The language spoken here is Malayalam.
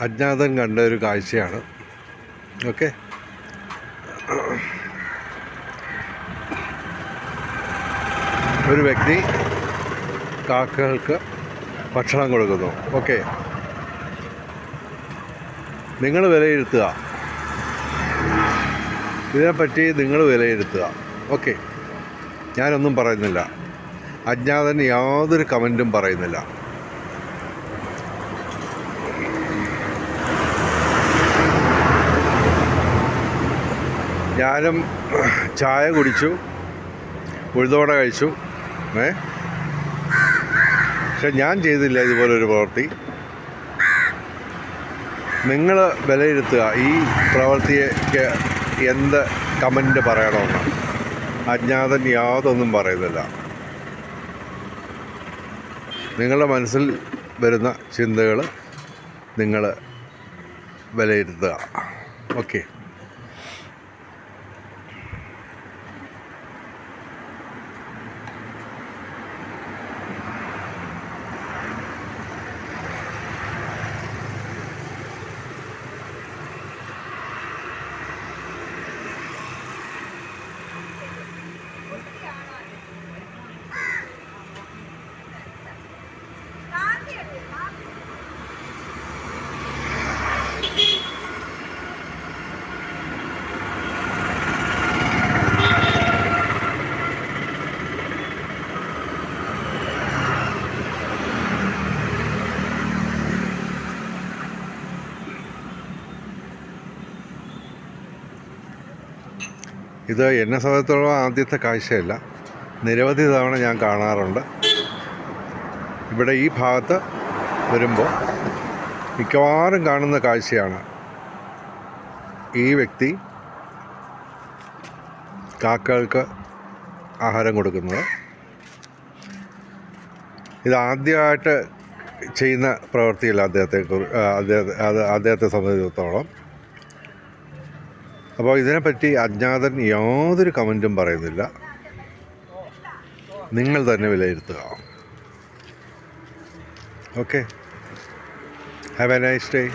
അജ്ഞാതൻ കണ്ട ഒരു കാഴ്ചയാണ്. ഓക്കെ? ഒരു വ്യക്തി കാക്കകൾക്ക് ഭക്ഷണം കൊടുക്കുന്നു. ഓക്കെ? നിങ്ങൾ വിലയിരുത്തുക. ഇതിനെപ്പറ്റി നിങ്ങൾ വിലയിരുത്തുക. ഓക്കെ? ഞാനൊന്നും പറയുന്നില്ല. അജ്ഞാതൻ യാതൊരു കമന്റും പറയുന്നില്ല. ഞാനും ചായ കുടിച്ചു ഉഴുതോട കഴിച്ചു ഏ? പക്ഷെ ഞാൻ ചെയ്തില്ല ഇതുപോലൊരു പ്രവൃത്തി. നിങ്ങൾ വിലയിരുത്തുക ഈ പ്രവൃത്തിക്ക് എന്ത് കമന്റ് പറയണമെന്ന്. അജ്ഞാതൻ യാതൊന്നും പറയുന്നില്ല. നിങ്ങളുടെ മനസ്സിൽ വരുന്ന ചിന്തകൾ നിങ്ങൾ വിലയിരുത്തുക. ഓക്കെ. ഇത് എന്നെ സംബന്ധിച്ചിടത്തോളം ആദ്യത്തെ കാഴ്ചയല്ല. നിരവധി തവണ ഞാൻ കാണാറുണ്ട്. ഇവിടെ ഈ ഭാഗത്ത് വരുമ്പോൾ മിക്കവാറും കാണുന്ന കാഴ്ചയാണ് ഈ വ്യക്തി കാക്കകൾക്ക് ആഹാരം കൊടുക്കുന്നത്. ഇതാദ്യമായിട്ട് ചെയ്യുന്ന പ്രവൃത്തിയില്ല അദ്ദേഹത്തെ അദ്ദേഹത്തെ അത് അദ്ദേഹത്തെ സംബന്ധിച്ചിടത്തോളം. അപ്പോൾ ഇതിനെപ്പറ്റി അജ്ഞാതൻ യാതൊരു കമന്റും പറയുന്നില്ല. നിങ്ങൾ തന്നെ വിലയിരുത്തുക. Okay. Have a nice day.